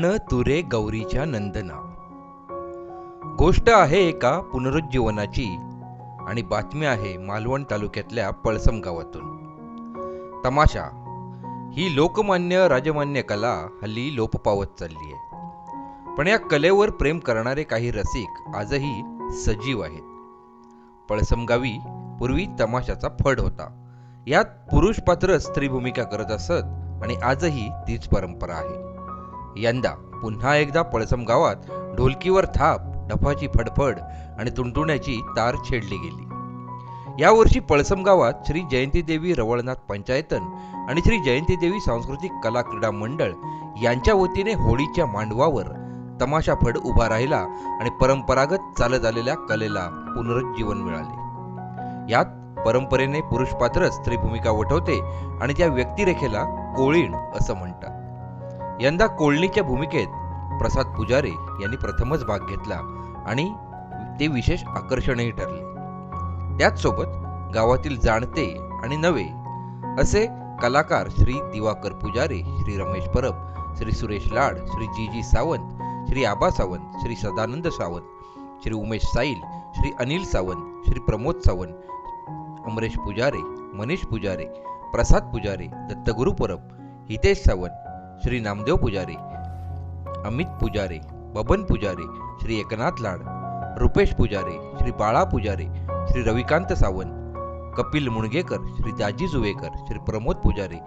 गण तुरे गौरीच्या नंदना. गोष्ट आहे एका पुनरुज्जीवनाची आणि बातमी आहे मालवण तालुक्यातल्या पळसम गावातून. तमाशा ही लोकमान्य राजमान्य कला हल्ली लोप पावत चालली आहे पण या कलेवर प्रेम करणारे काही रसिक आजही सजीव आहेत. पळसम गावी पूर्वी तमाशाचा फड होता. यात पुरुष पात्र स्त्री भूमिका करत असत आणि आजही तीच परंपरा आहे. यंदा पुन्हा एकदा पळसम गावात ढोलकीवर थाप डफाची फडफड आणि तुंटुण्याची तार छेडली गेली. यावर्षी पळसम गावात श्री जयंती देवी रवळनाथ पंचायतन आणि श्री जयंती देवी सांस्कृतिक कला क्रीडा मंडळ यांच्या वतीने होळीच्या मांडवावर तमाशा फड उभा राहिला आणि परंपरागत चालत आलेल्या कलेला पुनरुज्जीवन मिळाले. यात परंपरेने पुरुष पात्र स्त्री भूमिका वठवते आणि त्या व्यक्तिरेखेला कोळीण असं म्हणतात. यंदा कोळणीच्या भूमिकेत प्रसाद पुजारे यांनी प्रथमच भाग घेतला आणि ते विशेष आकर्षणही ठरले. त्याचसोबत गावातील जाणते आणि नवे असे कलाकार श्री दिवाकर पुजारे श्री रमेश परब श्री सुरेश लाड श्री जी जी सावंत श्री आबा सावंत श्री सदानंद सावंत श्री उमेश साईल श्री अनिल सावंत श्री प्रमोद सावंत अमरेश पुजारे मनीष पुजारे प्रसाद पुजारे दत्तगुरु परब हितेश सावंत श्री नामदेव पुजारी अमित पुजारी बबन पुजारी श्री एकनाथ लाड रुपेश पुजारी श्री बाळा पुजारी श्री रविकांत सावंत कपिल मुणगेकर श्री दाजी जुवेकर श्री प्रमोद पुजारी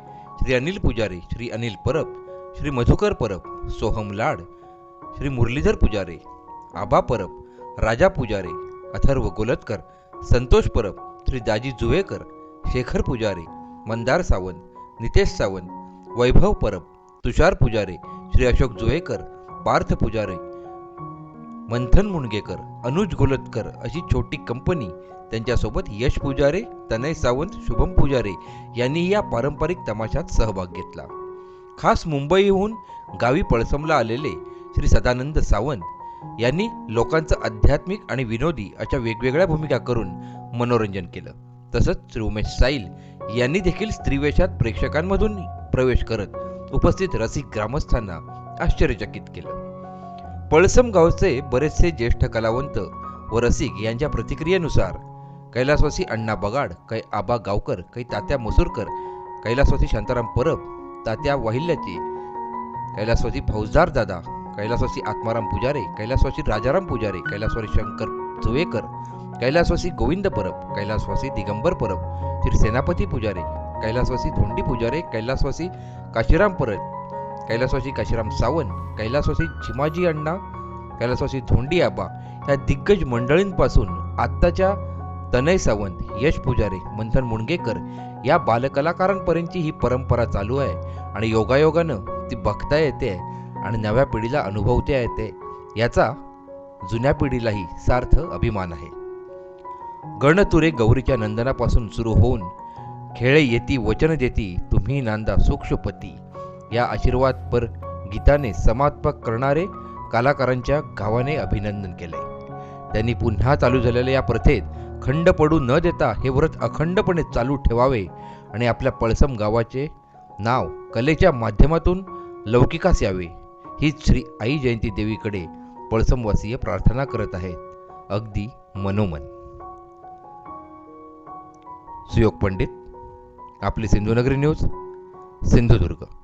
श्री अनिल पुजारी श्री अनिल परब श्री मधुकर परब सोहम लाड श्री मुरलीधर पुजारे आबा परब राजा पुजारे अथर्व गोलतकर संतोष परब श्री दाजी जुवेकर शेखर पुजारी मंदार सावंत नितेश सावंत वैभव परब तुषार पुजारे श्री अशोक जुवेकर पार्थ पुजारे मंथन मुणगेकर अनुज गोलतकर अशी छोटी कंपनी त्यांच्यासोबत यश पुजारे तनय सावंत शुभम पुजारे यांनी या पारंपरिक तमाशात सहभाग घेतला. खास मुंबईहून गावी पळसमला आलेले श्री सदानंद सावंत यांनी लोकांचं आध्यात्मिक आणि विनोदी अशा वेगवेगळ्या भूमिका करून मनोरंजन केलं. तसंच श्री उमेश साईल यांनी देखील स्त्रीवेशात प्रेक्षकांमधून प्रवेश करत उपस्थित रसिक ग्रामस्थांना आश्चर्यचकित केलं. पळसम गावचे बरेचसे ज्येष्ठ कलावंत व रसिक यांच्या प्रतिक्रियेनुसार कैलासवासी अण्णा बगाड कै आबा गावकर कै तात्या मसूरकर कैलासवासी शांताराम परब तात्या वाहिल्याची कैलासवासी फौजदार दादा कैलासवासी आत्माराम पुजारे कैलासवासी राजाराम पुजारे कैलासवासी शंकर जुवेकर कैलासवासी गोविंद परब कैलासवासी दिगंबर परब श्री सेनापती पुजारे कैलासवासी धोंडी पुजारे कैलासवासी काशीराम परत कैलासवासी काशीराम सावंत कैलासवासी चिमाजी अण्णा कैलासवासी धोंडी आबा या दिग्गज मंडळींपासून आत्ताच्या तनय सावंत यश पुजारे मंथन मुणगेकर या बालकलाकारांपर्यंतची ही परंपरा चालू आहे आणि योगायोगानं ती बघता येते आणि नव्या पिढीला अनुभवता येते याचा जुन्या पिढीलाही सार्थ अभिमान आहे. गणतुरे गौरीच्या नंदनापासून सुरू होऊन खेळ येती वचन देती तुम्ही नांदा सूक्ष्मपती. या आशीर्वादपर गीताने समात्मक करणारे कलाकारांच्या गावाने अभिनंदन केले. त्यांनी पुन्हा चालू झालेल्या या प्रथेत खंड पडू न देता हे व्रत अखंडपणे चालू ठेवावे आणि आपल्या पळसम गावाचे नाव कलेच्या माध्यमातून लौकिकास यावे. हीच श्री आई जयंती देवीकडे पळसमवासीय प्रार्थना करत आहेत. अगदी मनोमन. सुयोग पंडित आपली सिंधुनगरी न्यूज सिंधुदुर्ग.